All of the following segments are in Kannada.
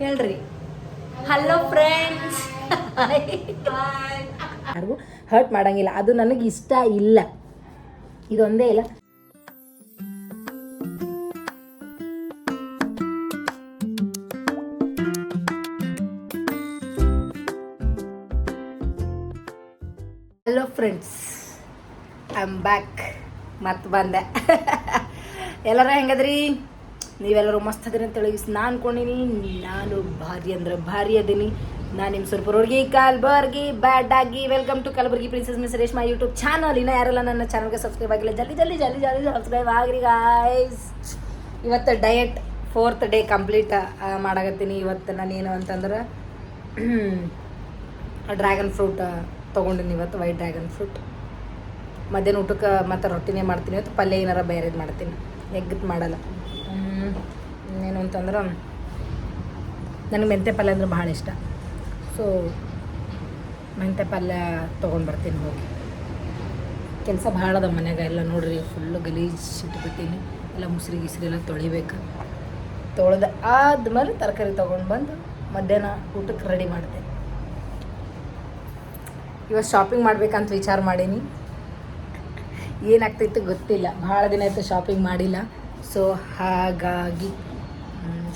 ಹೇಳ್ರಿ. ಹಲೋ ಫ್ರೆಂಡ್ಸ್ ಯಾರಿಗೂ ಹರ್ಟ್ ಮಾಡಂಗಿಲ್ಲ. ಅದು ನನಗೆ ಇಷ್ಟ ಇಲ್ಲ. ಇದೊಂದೇ ಇಲ್ಲ. Hello friends I am back ಮತ್ತೆ ಬಂದೆ. ಎಲ್ಲರೂ ಹೆಂಗದ್ರಿ? ನೀವೆಲ್ಲರೂ ಮಸ್ತ್ ಅದಿರಿ ಅಂತೇಳಿ ನಾನು ಅನ್ಕೊಂಡಿನಿ, ನಾನು ಭಾರಿ ಅಂದ್ರೆ ಭಾರಿ ಅದೀನಿ. ನಾನು ನಿಮ್ಮ ಸುರ್ಪುರವ್ರಿಗೆ ಕಲ್ಬರ್ಗಿ ಬ್ಯಾಡ್ ಆಗಿ welcome to Kalaburagi princess miss Reshma YouTube channel ಇನ್ನ ಯಾರೆಲ್ಲ ನನ್ನ ಚಾನಲ್ಗೆ ಸಬ್ಸ್ಕ್ರೈಬ್ ಆಗಿಲ್ಲ, ಜಲ್ದಿ ಜಲ್ದಿ ಜಲ್ದಿ ಜಲ್ದಿ ಸಬ್ಸ್ಕ್ರೈಬ್ ಆಗ್ರಿ ಗಾಯ್ಸ್ ಇವತ್ತು ಡಯಟ್ ಫೋರ್ತ್ ಡೇ ಕಂಪ್ಲೀಟ್ ಮಾಡಾಕತ್ತೀನಿ. ಇವತ್ತು ನಾನು ಏನು ಅಂತಂದ್ರೆ ಡ್ರ್ಯಾಗನ್ ಫ್ರೂಟ್ ತೊಗೊಂಡಿನಿ ಇವತ್ತು ವೈಟ್ ಡ್ರ್ಯಾಗನ್ ಫ್ರೂಟ್ ಮಧ್ಯಾಹ್ನ ಊಟಕ್ಕೆ ಮತ್ತು ರೊಟ್ಟಿನೇ ಮಾಡ್ತೀನಿ. ಇವತ್ತು ಪಲ್ಯ ಏನಾರ ಬೇರೆದು ಮಾಡ್ತೀನಿ. ಎಗ್ಗದ್ದು ಮಾಡಲ್ಲ. ಏನು ಅಂತಂದ್ರೆ ನನಗೆ ಮೆಂತೆ ಪಲ್ಯ ಅಂದ್ರೆ ಭಾಳ ಇಷ್ಟ. ಸೊ ಮೆಂತೆ ಪಲ್ಯ ತೊಗೊಂಡು ಬರ್ತೀನಿ ಹೋಗಿ. ಕೆಲಸ ಭಾಳ ಅದ ಮನ್ಯಾಗ, ಎಲ್ಲ ನೋಡ್ರಿ ಫುಲ್ಲು ಗಲೀಜ್ ಇಟ್ಬಿಡ್ತೀನಿ ಎಲ್ಲ ಮುಸ್ರಿ ಗಿಸ್ರಿ ಎಲ್ಲ ತೊಳಿಬೇಕು. ತೊಳೆದ ಆದ್ಮೇಲೆ ತರಕಾರಿ ತೊಗೊಂಡು ಬಂದು ಮಧ್ಯಾಹ್ನ ಊಟಕ್ಕೆ ರೆಡಿ ಮಾಡ್ತೇನೆ ಇವತ್ತು ಶಾಪಿಂಗ್ ಮಾಡ್ಬೇಕಂತ ವಿಚಾರ ಮಾಡೀನಿ. ಏನಾಗ್ತೈತೆ ಗೊತ್ತಿಲ್ಲ. ಭಾಳ ದಿನ ಆಯಿತು ಶಾಪಿಂಗ್ ಮಾಡಿಲ್ಲ. ಸೊ ಹಾಗಾಗಿ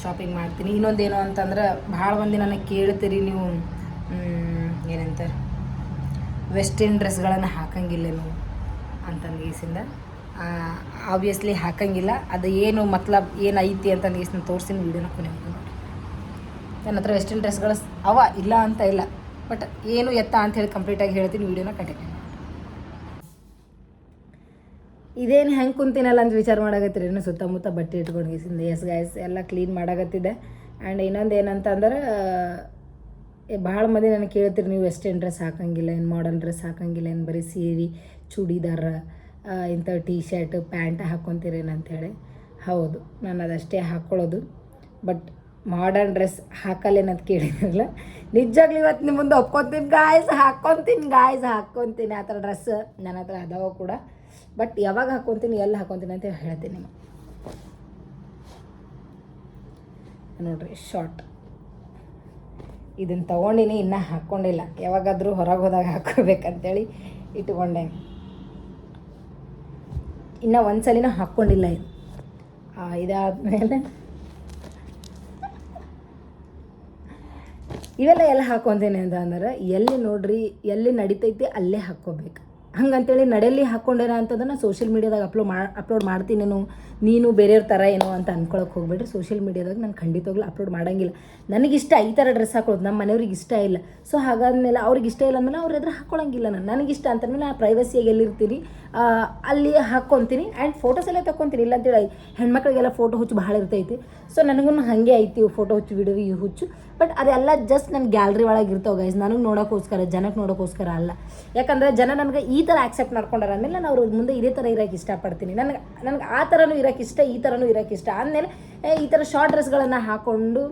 ಶಾಪಿಂಗ್ ಮಾಡ್ತೀನಿ. ಇನ್ನೊಂದೇನು ಅಂತಂದ್ರೆ, ಭಾಳ ಮಂದಿ ನನಗೆ ಕೇಳ್ತೀರಿ ನೀವು ಏನಂತಾರೆ ವೆಸ್ಟರ್ನ್ ಡ್ರೆಸ್ಗಳನ್ನು ಹಾಕಂಗಿಲ್ಲೇನು ಅಂತಂದೀಸಿಂದ ಆಬ್ವಿಯಸ್ಲಿ ಹಾಕಂಗಿಲ್ಲ. ಅದು ಏನು ಮತ್ಲಬ್ ಏನೈತಿ ಅಂತಂದು ಅಂತಂದೀಸಿನ ತೋರಿಸಿನ ವೀಡಿಯೋನ ಕೊನೆ ನನ್ನ ಹತ್ರ ವೆಸ್ಟರ್ನ್ ಡ್ರೆಸ್ಗಳು ಅವ ಇಲ್ಲ ಅಂತ ಇಲ್ಲ. ಬಟ್ ಏನು ಎತ್ತ ಅಂತ ಹೇಳಿ ಕಂಪ್ಲೀಟಾಗಿ ಹೇಳ್ತೀನಿ, ವೀಡಿಯೋನ ಕಂಟಿನ್ಯೂ ಇದೇನು ಹೆಂಗೆ ಕುಂತೀನಲ್ಲ ಅಂತ ವಿಚಾರ ಮಾಡಾಕತ್ತೀರಿ ಇನ್ನು ಸುತ್ತಮುತ್ತ ಬಟ್ಟೆ ಇಟ್ಕೊಂಡು ಎಸ್ ಗಾಯಸ್ ಎಲ್ಲ ಕ್ಲೀನ್ ಮಾಡಾಗತ್ತಿದೆ ಆ್ಯಂಡ್ ಇನ್ನೊಂದು ಏನಂತಂದ್ರೆ ಭಾಳ ಮಂದಿ ನನಗೆ ಕೇಳ್ತೀರಿ, ನೀವು ವೆಸ್ಟರ್ನ್ ಡ್ರೆಸ್ ಹಾಕಂಗಿಲ್ಲ, ಏನು ಮಾಡರ್ನ್ ಡ್ರೆಸ್ ಹಾಕಂಗಿಲ್ಲ, ಏನು ಬರೀ ಸೀರೆ, ಚೂಡಿದಾರ ಇಂಥ ಟೀ ಶರ್ಟ್ ಪ್ಯಾಂಟ್ ಹಾಕ್ಕೊತೀರೇನು ಹೌದು, ನಾನು ಅದಷ್ಟೇ ಹಾಕ್ಕೊಳ್ಳೋದು ಬಟ್ ಮಾಡರ್ನ್ ಡ್ರೆಸ್ ಹಾಕಲ್ಲೇನಂತ ಕೇಳಿದ್ರಲ್ಲ? ನಿಜವಾಗ್ಲೂ ಇವತ್ತು ನಿಮ್ಮ ಮುಂದೆ ಒಪ್ಕೊತೀನಿ ಗಾಯ್ಸ್ ಹಾಕ್ಕೊತೀನಿ ಗಾಯ್ಸ್ ಹಾಕ್ಕೊತೀನಿ. ಆ ಥರ ಡ್ರೆಸ್ ನನ್ನ ಹತ್ರ ಅದಾವ ಕೂಡ. ಬಟ್ ಯಾವಾಗ ಹಾಕ್ಕೊತೀನಿ, ಎಲ್ಲಿ ಹಾಕ್ಕೊತೀನಿ ಅಂತ ಹೇಳ್ತೀನಿ ನಿಮಗೆ. ನೋಡ್ರಿ ಶಾರ್ಟ್ ಇದನ್ನು ತೊಗೊಂಡಿನಿ, ಇನ್ನೂ ಹಾಕ್ಕೊಂಡಿಲ್ಲ ಯಾವಾಗಾದರೂ ಹೊರಗೆ ಹೋದಾಗ ಹಾಕ್ಕೋಬೇಕಂತೇಳಿ ಇಟ್ಕೊಂಡೆ. ಇನ್ನೂ ಒಂದು ಸಲಿನ ಹಾಕ್ಕೊಂಡಿಲ್ಲ ಇದು. ಇದಾದ ಇದಾದ್ಮೇಲೆ ಇವೆಲ್ಲ ಎಲ್ಲ ಹಾಕೊಂತೀನಿ ಅಂತ ಅಂದ್ರೆ ಎಲ್ಲಿ ನೋಡ್ರಿ ಎಲ್ಲಿ ನಡಿತೈತಿ ಅಲ್ಲೇ ಹಾಕ್ಕೋಬೇಕು. ಹಂಗಂತೇಳಿ ನಡೆಯಲ್ಲಿ ಹಾಕ್ಕೊಂಡೇನ ಅಂಥದ್ದನ್ನು ಸೋಷಿಯಲ್ ಮೀಡಿಯಾದಾಗ ಅಪ್ಲೋಡ್ ಮಾ ಅಪ್ಲೋಡ್ ಮಾಡ್ತೀನೇನು, ನೀನು ಬೇರೆಯವ್ರ ಥರ ಏನೋ ಅಂತ ಅನ್ಕೊಳಕ್ಕೆ ಹೋಗ್ಬೇಡ್ರಿ. ಸೋಷಿಯಲ್ ಮೀಡಿಯಾದಾಗ ನಾನು ಖಂಡಿತವಾಗ್ಲೂ ಅಪ್ಲೋಡ್ ಮಾಡೋಂಗಿಲ್ಲ. ನನಗಿಷ್ಟ ಈ ಥರ ಡ್ರೆಸ್ ಹಾಕೊಳ್ಳೋದು ನಮ್ಮ ಮನೆಯವ್ರಿಗೆ ಇಷ್ಟ ಇಲ್ಲ. ಸೊ ಹಾಗಾದ್ಮೇಲೆ ಅವ್ರಿಗೆ ಇಷ್ಟ ಇಲ್ಲ ಅಂದಮೇಲೆ ಅವ್ರ ಎದುರು ಹಾಕ್ಕೊಳಂಗಿಲ್ಲ ನಾನು. ನನಗಿಷ್ಟ ಅಂತಂದ್ರೆ ನಾನು ಪ್ರೈವಸಿಯಾಗಿ ಎಲ್ಲಿರ್ತೀನಿ? ಅಲ್ಲಿ ಹಾಕ್ಕೊತೀನಿ ಆ್ಯಂಡ್ ಫೋಟೋಸ್ ಎಲ್ಲ ತಗೊತೀನಿ ಇಲ್ಲ ಅಂತೇಳಿ ಹೆಣ್ಮಕ್ಳಿಗೆಲ್ಲ ಫೋಟೋ ಹುಚ್ಚು ಭಾಳ ಇರ್ತೈತಿ. ಸೊ ನನಗೂ ಹಾಗೆ ಐತಿ ಫೋಟೋ ಹುಚ್ಚು ವಿಡಿಯೋ ಹುಚ್ಚು. ಬಟ್ ಅದೆಲ್ಲ ಜಸ್ಟ್ ನನ್ನ ಗ್ಯಾಲ್ರಿ ಒಳಗೆ ಇರ್ತಾವೆ ಗೈಸ್ ನನಗೆ ನೋಡೋಕ್ಕೋಸ್ಕರ ಜನಕ್ಕೆ ನೋಡೋಕ್ಕೋಸ್ಕರ ಅಲ್ಲ. ಯಾಕಂದರೆ ಜನ ನನಗೆ ಈ ಥರ ಆಕ್ಸೆಪ್ಟ್ ಮಾಡ್ಕೊಂಡಾರ ಅಂದಮೇಲೆ ನಾನು ಅವ್ರ ಮುಂದೆ ಇದೇ ಥರ ಇರೋಕ್ಕೆ ಇಷ್ಟಪಡ್ತೀನಿ. ನನಗೆ ನನಗೆ ಆ ಥರನೂ ಇರೋಕ್ಕೆ ಇಷ್ಟ, ಈ ಥರನೂ ಇರೋಕ್ಕೆ ಇಷ್ಟ. ಆದಮೇಲೆ ಈ ಥರ ಶಾರ್ಟ್ ಡ್ರೆಸ್ಗಳನ್ನು ಹಾಕ್ಕೊಂಡು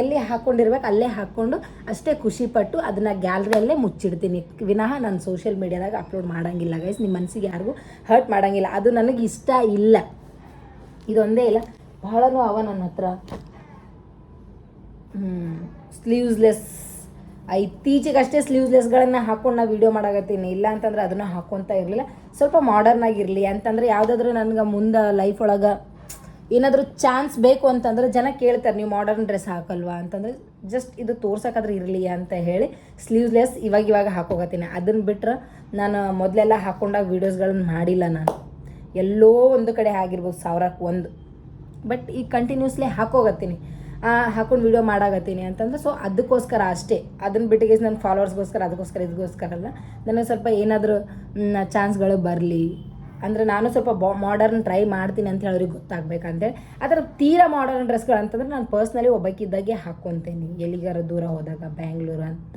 ಎಲ್ಲಿ ಹಾಕ್ಕೊಂಡಿರ್ಬೇಕು ಅಲ್ಲೇ ಹಾಕ್ಕೊಂಡು ಅಷ್ಟೇ ಖುಷಿಪಟ್ಟು ಅದನ್ನು ಗ್ಯಾಲ್ರಿಯಲ್ಲೇ ಮುಚ್ಚಿಡ್ತೀನಿ. ವಿನಃ ನಾನು ಸೋಷಿಯಲ್ ಮೀಡಿಯಾದಾಗ ಅಪ್ಲೋಡ್ ಮಾಡೋಂಗಿಲ್ಲ ಗೈಸ್ ನಿಮ್ಮ ಮನಸ್ಸಿಗೆ ಯಾರಿಗೂ ಹರ್ಟ್ ಮಾಡೋಂಗಿಲ್ಲ. ಅದು ನನಗೆ ಇಷ್ಟ ಇಲ್ಲ. ಇದೊಂದೇ ಇಲ್ಲ. ಬಹಳನೂ ಅವ ನನ್ನ ಹತ್ರ ಸ್ಲೀವ್ಸ್ಲೆಸ್ ಇತ್ತೀಚೆಗಷ್ಟೇ ಸ್ಲೀವ್ಸ್ಲೆಸ್ಗಳನ್ನು ಹಾಕೊಂಡು ನಾ ವೀಡಿಯೋ ಮಾಡಾಕತ್ತೀನಿ. ಇಲ್ಲ ಅಂತಂದ್ರೆ ಅದನ್ನು ಹಾಕೊಂತ ಇರಲಿಲ್ಲ. ಸ್ವಲ್ಪ ಮಾಡರ್ನ್ ಆಗಿರಲಿ. ಅಂತಂದ್ರೆ ಯಾವುದಾದ್ರೂ ನನಗೆ ಮುಂದೆ ಲೈಫ್ ಒಳಗೆ ಏನಾದರೂ ಚಾನ್ಸ್ ಬೇಕು ಅಂತಂದ್ರೆ ಜನ ಕೇಳ್ತಾರೆ, ನೀವು ಮಾಡರ್ನ್ ಡ್ರೆಸ್ ಹಾಕಲ್ವಾ? ಅಂತಂದ್ರೆ, ಜಸ್ಟ್ ಇದು ತೋರ್ಸೋಕ್ಕಾದ್ರೆ ಇರಲಿ ಅಂತ ಹೇಳಿ ಸ್ಲೀವ್ಲೆಸ್ ಇವಾಗ ಇವಾಗ ಹಾಕೋಗತ್ತೀನಿ ಅದನ್ನು ಬಿಟ್ಟರೆ ನಾನು ಮೊದಲೆಲ್ಲ ಹಾಕೊಂಡಾಗ ವೀಡಿಯೋಸ್ಗಳನ್ನು ಮಾಡಿಲ್ಲ ನಾನು. ಎಲ್ಲೋ ಒಂದು ಕಡೆ ಆಗಿರ್ಬೋದು ಸಾವಿರಕ್ಕೆ ಒಂದು. ಬಟ್ ಈಗ ಕಂಟಿನ್ಯೂಸ್ಲಿ ಹಾಕೋಗತ್ತೀನಿ. ಹಾಕೊಂಡು ವಿಡಿಯೋ ಮಾಡಾಕತ್ತೀನಿ ಅಂತಂದ್ರೆ ಸೊ ಅದಕ್ಕೋಸ್ಕರ ಅಷ್ಟೇ. ಅದನ್ನ ಬಿಟ್ಟಿಗೆ ನನ್ನ ಫಾಲೋವರ್ಸ್ಗೋಸ್ಕರ ಅದಕ್ಕೋಸ್ಕರ ಇದಕ್ಕೋಸ್ಕರ ಅಲ್ಲ. ನನಗೆ ಸ್ವಲ್ಪ ಏನಾದರೂ ಚಾನ್ಸ್ಗಳು ಬರಲಿ. ಅಂದರೆ ನಾನು ಸ್ವಲ್ಪ ಮಾಡರ್ನ್ ಟ್ರೈ ಮಾಡ್ತೀನಿ ಅಂತ ಹೇಳಿ ಅವ್ರಿಗೆ ಗೊತ್ತಾಗ್ಬೇಕಂತೇಳಿ ಥರ ತೀರಾ ಮಾಡರ್ನ್ ಡ್ರೆಸ್ಗಳು ಅಂತಂದ್ರೆ ನಾನು ಪರ್ಸ್ನಲಿ ಒಬ್ಬಕ್ಕಿದ್ದಾಗೆ ಹಾಕ್ಕೊತೀನಿ ಎಲ್ಲಿಗಾರ ದೂರ ಹೋದಾಗ ಬ್ಯಾಂಗ್ಳೂರು ಅಂತ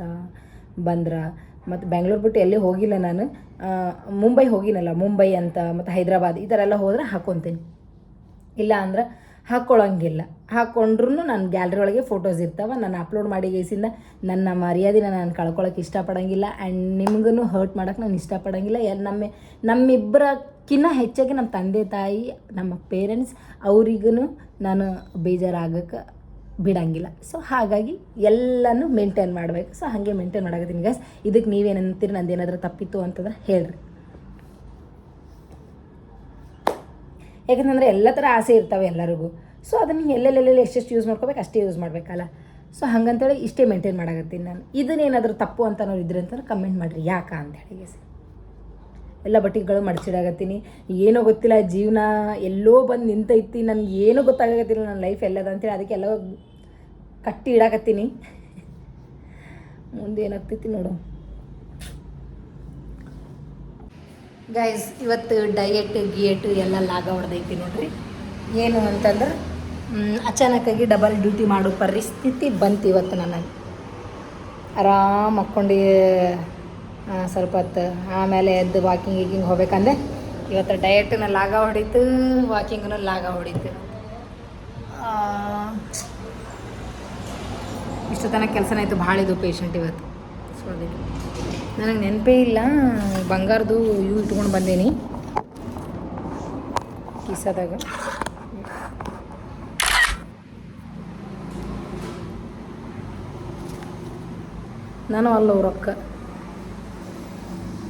ಬಂದ್ರ, ಮತ್ತು ಬ್ಯಾಂಗ್ಳೂರು ಬಿಟ್ಟು ಎಲ್ಲಿ ಹೋಗಿಲ್ಲ ನಾನು ಮುಂಬೈ ಹೋಗಿನಲ್ಲ, ಮುಂಬೈ ಅಂತ, ಮತ್ತು ಹೈದರಾಬಾದ್ ಈ ಥರ ಎಲ್ಲ ಹೋದ್ರೆ ಹಾಕ್ಕೊತೀನಿ ಇಲ್ಲ ಅಂದ್ರೆ ಹಾಕ್ಕೊಳ್ಳೋಂಗಿಲ್ಲ ಹಾಕ್ಕೊಂಡ್ರು ನನ್ನ ಗ್ಯಾಲ್ರಿ ಒಳಗೆ ಫೋಟೋಸ್ ಇರ್ತಾವೆ. ನಾನು ಅಪ್ಲೋಡ್ ಮಾಡಿ ಗೈಸಿಂದ ನನ್ನ ಮರ್ಯಾದೆನ ನಾನು ಕಳ್ಕೊಳಕ್ಕೆ ಇಷ್ಟಪಡಂಗಿಲ್ಲ. ಆ್ಯಂಡ್ ನಿಮ್ಗೂ ಹರ್ಟ್ ಮಾಡೋಕ್ಕೆ ನಾನು ಇಷ್ಟಪಡಂಗಿಲ್ಲ. ಎಲ್ಲ ನಮ್ಮ ನಮ್ಮಿಬ್ಬರಕ್ಕಿಂತ ಹೆಚ್ಚಾಗಿ ನಮ್ಮ ತಂದೆ, ತಾಯಿ, ನಮ್ಮ ಪೇರೆಂಟ್ಸ್ ಅವ್ರಿಗೂ ನಾನು ಬೇಜಾರಾಗಕ್ಕೆ ಬಿಡಂಗಿಲ್ಲ. ಸೊ ಹಾಗಾಗಿ ಎಲ್ಲನೂ ಮೇಂಟೈನ್ ಮಾಡಬೇಕು. ಸೊ ಹಾಗೆ ಮೇಂಟೈನ್ ಮಾಡಾಕತ್ತೀನಿ ಗೈಸ್ ಇದಕ್ಕೆ ನೀವೇನು ಅಂತೀರಿ ನಂದು ಏನಾದರೂ ತಪ್ಪಿತ್ತು ಅಂತಂದ್ರೆ ಹೇಳ್ರಿ. ಯಾಕಂತಂದರೆ ಎಲ್ಲ ಥರ ಆಸೆ ಇರ್ತಾವೆ ಎಲ್ಲರಿಗೂ. ಸೊ ಅದನ್ನು ಎಲ್ಲೆಲ್ಲೆಲ್ಲೆಲ್ಲ ಎಷ್ಟೆಷ್ಟು ಯೂಸ್ ಮಾಡ್ಕೋಬೇಕು, ಅಷ್ಟೇ ಯೂಸ್ ಮಾಡಬೇಕಲ್ಲ. ಸೊ ಹಂಗಂತೇಳಿ ಇಷ್ಟೇ ಮೇಂಟೈನ್ ಮಾಡಕತ್ತೀನಿ ನಾನು. ಇದನ್ನೇನಾದರೂ ತಪ್ಪು ಅಂತ ನಾವು ಇದ್ರೆ ಅಂತಂದ್ರೆ ಕಮೆಂಟ್ ಮಾಡಿರಿ. ಯಾಕೆ ಅಂತ ಹೇಳಿ guys. ಎಲ್ಲ ಬಟ್ಟೆಗಳು ಮಡಚಿಡಾಗತ್ತೀನಿ ಏನೋ ಗೊತ್ತಿಲ್ಲ, ಜೀವನ ಎಲ್ಲೋ ಬಂದು ನಿಂತೈತಿ. ನನಗೆ ಏನೂ ಗೊತ್ತಾಗತ್ತಿಲ್ಲ ನನ್ನ ಲೈಫ್ ಎಲ್ಲದ ಅಂತೇಳಿ ಅದಕ್ಕೆ ಎಲ್ಲ ಕಟ್ಟಿ ಇಡಾಕತ್ತೀನಿ. ಮುಂದೆ ಏನಾಗ್ತೈತಿ ನೋಡು. ಗೈಸ್ ಇವತ್ತು ಡಯೆಟ್ ಗಿಯೆಟ್ ಎಲ್ಲ ಲಾಗ ಹೊಡೆದೈತಿ ನೋಡ್ರಿ. ಏನು ಅಂತಂದ್ರೆ ಅಚಾನಕ್ಕಾಗಿ ಡಬಲ್ ಡ್ಯೂಟಿ ಮಾಡೋ ಪರಿಸ್ಥಿತಿ ಬಂತು ಇವತ್ತು ನನಗೆ ಆರಾಮ್ ಮಕ್ಕೊಂಡು ಸ್ವಲ್ಪ ಹೊತ್ತು. ಆಮೇಲೆ ಎದ್ದು ವಾಕಿಂಗ್ ಗೀಕಿಂಗ್ ಹೋಗ್ಬೇಕಂದೆ ಇವತ್ತು ಡಯಟ್ನ ಲಾಗ ಹೊಡೀತು ವಾಕಿಂಗ್ನ ಲಾಗ ಹೊಡೀತು. ಇಷ್ಟು ತನಕ ಕೆಲಸನ ಆಯಿತು. ಭಾಳ ಇದು ಪೇಷಂಟ್ ಇವತ್ತು. ಸೊ ನನಗೆ ನೆನಪೇ ಇಲ್ಲ. ಬಂಗಾರದು, ಇವು ಇಟ್ಕೊಂಡು ಬಂದೀನಿ. ಕಿಸದಾಗ. ನಾನು ಅಲ್ಲ ರೊಕ್ಕ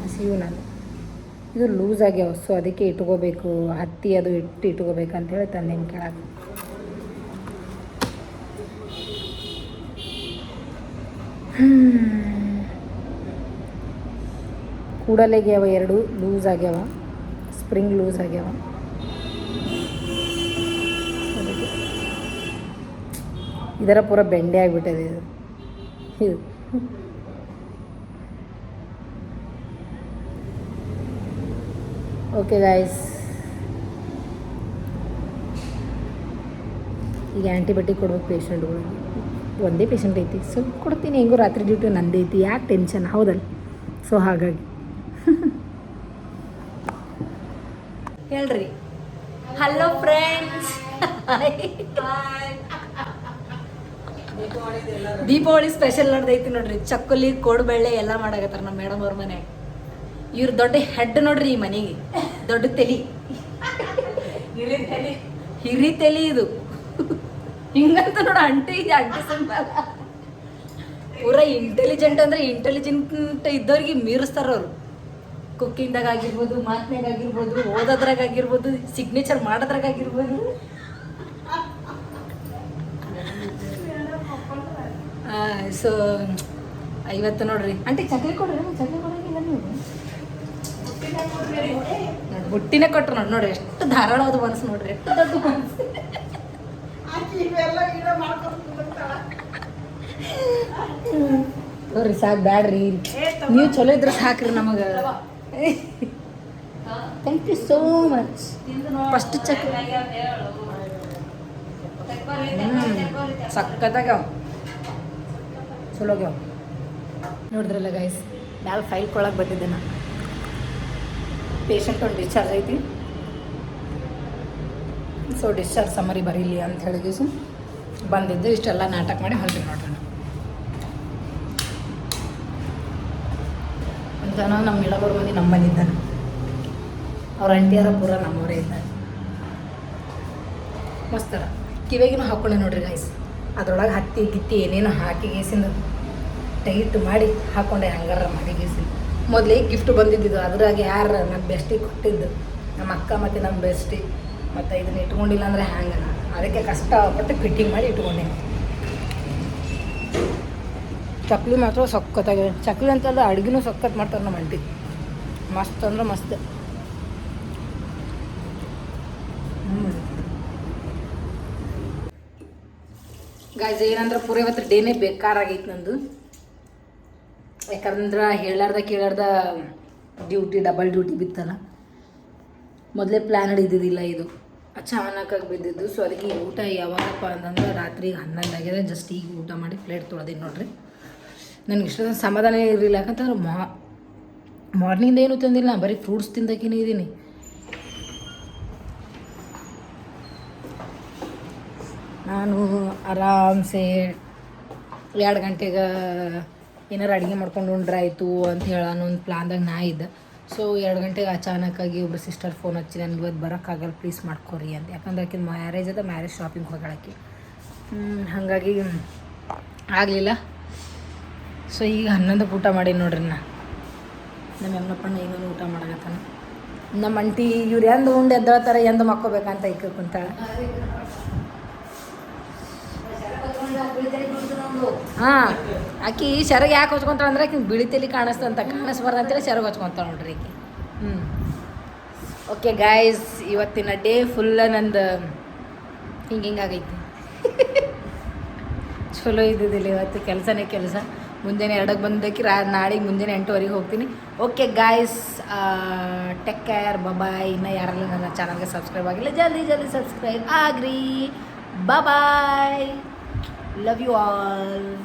ಹಸಿವು ನಾನು. ಇದು ಲೂಸ್ ಆಗ್ಯಾವ ಸೊ ಅದಕ್ಕೆ ಇಟ್ಕೋಬೇಕು ಹತ್ತಿ ಅದು ಇಟ್ಟು ಇಟ್ಕೋಬೇಕು ತಂದೆ ತಂದೇನು ಕೆಳಗೆ. ಕೂಡಲೆಗ್ಯಾವ ಎರಡು ಲೂಸ್ ಆಗ್ಯಾವ. ಸ್ಪ್ರಿಂಗ್ ಲೂಸ್ ಆಗ್ಯಾವ. ಇದರ ಪೂರ ಬೆಂಡೆ ಆಗಿಬಿಟ್ಟಿದೆ ಇದು. ಇದು. ಓಕೆ ಗಾಯ್ಸ್ ಈಗ ಆ್ಯಂಟಿಬಯೋಟಿಕ್ ಕೊಡ್ಬೇಕು ಪೇಷಂಟ್ಗಳಿಗೆ ಒಂದೇ ಪೇಷಂಟ್ ಐತಿ. ಸೊ ಕೊಡ್ತೀನಿ. ಹೆಂಗೋ ರಾತ್ರಿ ಡ್ಯೂಟಿ ನಂದೇ ಐತಿ. ಯಾಕೆ ಟೆನ್ಷನ್ ಹೌದಲ್ಲ. ಸೊ ಹಾಗಾಗಿ. ಹೇಳ್ರಿ. ಹಲೋ ಫ್ರೆಂಡ್ಸ್ ದೀಪಾವಳಿ ಸ್ಪೆಷಲ್ ನಡ್ದೈತಿ ನೋಡ್ರಿ. ಚಕ್ಕಲಿ ಕೋಡುಬೆಳ್ಳೆ ಎಲ್ಲ ಮಾಡಾಕತ್ತಾರ ನಮ್ಮ ಮೇಡಮ್ ಅವ್ರ ಮನೆ ಇವ್ರ ದೊಡ್ಡ ಹೆಡ್ ನೋಡ್ರಿ ಈ ಮನೆಗೆ. ದೊಡ್ಡ ತೆಲಿ. ಹಿರಿ ತೆಲಿ. ಇದು. ಹಿಂಗಂತ ನೋಡ ಅಂಟಿ ಇದೆ ಅಂಟಿ ಸಿಂಬಲ್ ಪೂರ ಇಂಟೆಲಿಜೆಂಟ್ ಅಂದ್ರೆ ಇಂಟೆಲಿಜೆಂಟ್ ಇದ್ದವ್ರಿಗೆ ಮೀರಿಸ್ತಾರ ಅವ್ರು. ಕುಕ್ಕಿಂಗ್ದಾಗ ಆಗಿರ್ಬೋದು ಮಾತ್ನಾಗ ಆಗಿರ್ಬೋದು ಓದೋದ್ರಾಗ ಆಗಿರ್ಬೋದು ಸಿಗ್ನೇಚರ್ ಮಾಡೋದ್ರಾಗ ಆಗಿರ್ಬೋದು. ಸೊ ಇವತ್ತು ನೋಡ್ರಿ. ಆಂಟಿ ಚಕ್ಲಿ ಕೊಡ್ರಿ ಚಕ್ಲಿ ಕೊಡಂಗಿಲ್ಲ ನೀವು. ನೋಡಿ ಬುಟ್ಟಿನೇ ಕೊಟ್ರು ನೋಡಿ ನೋಡ್ರಿ ಎಷ್ಟು ಧಾರಾಳವಾದ ಮನಸ್ಸು ನೋಡ್ರಿ ಎಷ್ಟು ದೊಡ್ಡ ಮನಸ್ಸು. ನೋಡ್ರಿ ಸಾಕು ಬ್ಯಾಡ್ರಿ. ನೀವು ಚಲೋ ಇದ್ರೆ ಸಾಕ್ರಿ ನಮಗೆ. Thank you so much first check ಸಕ್ಕತ್ತಾಗ್ಯಾವ ಚಲೋ ಆಗ್ಯಾವ ನೋಡಿದ್ರಲ್ಲ ಗೈಸ್ ಮ್ಯಾಲೆ ಫೈಲ್ ಕೊಳಕ್ಕೆ ಬಂದಿದ್ದೆ ನಾ ಪೇಷಂಟ್ ಒಂದು ಡಿಸ್ಚಾರ್ಜ್ ಐತಿ. ಸೊ ಡಿಸ್ಚಾರ್ಜ್ ಸಮರಿ ಬರೀಲಿ ಅಂತ ಹೇಳಿದ್ವಿ. ಬಂದಿದ್ದು ಇಷ್ಟೆಲ್ಲ ನಾಟಕ ಮಾಡಿ ಹೊರಗೆ ನೋಡ್ರಿ ಅಂತ ನಮ್ಮ ಇಳಬರು ಮಂದಿ ನಮ್ಮ ಬಂದಿದ್ದಾನೆ ಅವ್ರ ಅಂಟಿಯಾರ ಪೂರ ನಮ್ಮವರೇ ಇದ್ದಾರೆ. ಮಸ್ತರ ಕಿವಿಗಿನ ಹಾಕ್ಕೊಂಡೆ ನೋಡ್ರಿ ಗೈಸ್ ಅದ್ರೊಳಗೆ ಹತ್ತಿ ಗಿತ್ತಿ ಏನೇನು ಹಾಕಿ ಗೇಸಿಂದ ಟೈಟ್ ಮಾಡಿ ಹಾಕೊಂಡೆ ಹಂಗಾರ ಮಾಡಿ ಗೇಸಿ ಮೊದಲೇ ಗಿಫ್ಟ್ ಬಂದಿದ್ದು ಅದ್ರಾಗ ಯಾರು ನಮ್ಮ ಬೆಸ್ಟಿಗೆ ಕೊಟ್ಟಿದ್ದು? ನಮ್ಮ ಅಕ್ಕ ಮತ್ತು ನಮ್ಮ ಬೆಸ್ಟಿ ಮತ್ತು ಇದನ್ನ ಇಟ್ಕೊಂಡಿಲ್ಲ ಅಂದರೆ ಹ್ಯಾಂಗ ಅದಕ್ಕೆ ಕಷ್ಟಪಟ್ಟು ಫಿಟ್ಟಿಂಗ್ ಮಾಡಿ ಇಟ್ಕೊಂಡೆ. ಚಕ್ಲಿ ಮಾತ್ರ ಸಖತ್ತಾಗಿದೆ. ಚಕ್ಲಿ ಅಂತಂದ್ರೆ ಅಡುಗೆನೂ ಸೊಕ್ಕತ್ತು ಮಾಡ್ತಾರೆ ನಮ್ಮ ಅಂಟಿ ಮಸ್ತ್ ಅಂದ್ರೆ ಮಸ್ತ್. ಗಾಯ್ಸ್ ಏನಂದ್ರೆ ಪೂರ ಇವತ್ತು ಡೇನೇ ಬೇಕಾರಾಗೈತೆ ನಂದು. ಯಾಕಂದ್ರೆ ಹೇಳಾರ್ದ ಕೇಳಾರ್ದ ಡ್ಯೂಟಿ ಡಬಲ್ ಡ್ಯೂಟಿ ಬಿತ್ತಲ್ಲ. ಮೊದಲೇ ಪ್ಲ್ಯಾನ್ ಹಿಡಿದಿದ್ದಿಲ್ಲ ಇದು. ಅಚಾನಕ್ಕಾಗಿ ಬಿದ್ದಿದ್ದು. ಸೊ ಅದಕ್ಕೆ ಊಟ ಯಾವಾಗಪ್ಪ ಅಂತಂದ್ರೆ ರಾತ್ರಿ ಹನ್ನೊಂದು ಆಗಿದೆ ಜಸ್ಟ್ ಈಗ ಊಟ ಮಾಡಿ ಪ್ಲೇಟ್ ತೊಳೆದೀನಿ ನೋಡ್ರಿ. ನನಗೆ ಇಷ್ಟೊಂದು ಸಮಾಧಾನ ಇರಲಿಲ್ಲ. ಯಾಕಂತಂದ್ರೆ ಮಾರ್ನಿಂಗ್ ಏನು ತಂದಿಲ್ಲ. ಬರೀ ಫ್ರೂಟ್ಸ್ ತಿಂದಕ್ಕೇನೆ ಇದ್ದೀನಿ ನಾನು ಆರಾಮ್ಸೆ ಎರಡು ಗಂಟೆಗೆ ಏನಾರು ಅಡುಗೆ ಮಾಡ್ಕೊಂಡು ಉಂಡ್ರಾಯ್ತು ಅಂತ ಹೇಳ ಒಂದು ಪ್ಲಾನ್ದಾಗ ನಾ ಇದ್ದೆ. ಸೊ ಎರಡು ಗಂಟೆಗೆ ಅಚಾನಕ್ಕಾಗಿ ಒಬ್ಬರು ಸಿಸ್ಟರ್ ಫೋನ್ ಹಚ್ಚಿ ನನಗೆ ಇವತ್ತು ಬರೋಕ್ಕಾಗಲ್ಲ ಪ್ಲೀಸ್ ಮಾಡ್ಕೊರಿ ಅಂತ. ಯಾಕಂದ್ರೆ ಆಕಿನ ಮ್ಯಾರೇಜ್ ಅದ ಮ್ಯಾರೇಜ್ ಶಾಪಿಂಗ್ ಹೋಗಾಳಕ್ಕೆ ಹಾಗಾಗಿ ಆಗಲಿಲ್ಲ. ಸೊ ಈಗ ಹನ್ನೊಂದಕ್ಕೆ ಊಟ ಮಾಡಿ ನೋಡ್ರಿ ನಾ. ನಮ್ಮ ಯಮ್ಮನಪ್ಪಣ್ಣ ಇನ್ನೊಂದು ಊಟ ಮಾಡಕತ್ತಾನ. ನಮ್ಮ ಅಂಟಿ ಇವ್ರು ಎಂದು ಉಂಡು ಎದ್ದೇಳ್ತಾರೆ, ಎಂದು ಮಕ್ಕೋಬೇಕಂತ ಇಕ್ಕ ಕುಂತಾಳ. ಹಾಂ, ಆಕಿ ಸೆರಗ ಯಾಕೆ ಹೊಚ್ಕೊಂತಾಳ ಅಂದ್ರೆ ಆಕಿ ಬಿಳಿ ತಲೆ ಕಾಣಿಸ್ತಂತ ಕಾಣಿಸ್ಬಾರ್ದು ಅಂತೇಳಿ ಸೆರಗ ಹೊಚ್ಕೊಂತಾಳ ನೋಡ್ರಿ ಆಕಿ. ಹ್ಞೂ ಓಕೆ ಗಾಯ್ಸ್ ಇವತ್ತಿನ ಡೇ ಫುಲ್ಲ ನಂದು ಹಿಂಗೆ ಹಿಂಗಾಗೈತಿ ಚಲೋ ಇದ್ದಿದ್ದಿಲ್ಲ ಇವತ್ತು ಕೆಲಸನೇ ಕೆಲಸ. ಮುಂಜಾನೆ ಎರಡಕ್ಕೆ ಬಂದಕ್ಕೆ ರಾ ನಾಳೆಗೆ ಮುಂಜಾನೆ ಎಂಟುವರೆಗೆ ಹೋಗ್ತೀನಿ. Okay guys take care bye ಇನ್ನೂ ಯಾರೆಲ್ಲ ನನ್ನ ಚಾನಲ್ಗೆ ಸಬ್ಸ್ಕ್ರೈಬ್ ಆಗಿಲ್ಲ, ಜಲ್ದಿ ಜಲ್ದಿ subscribe agri. Bye Love you all.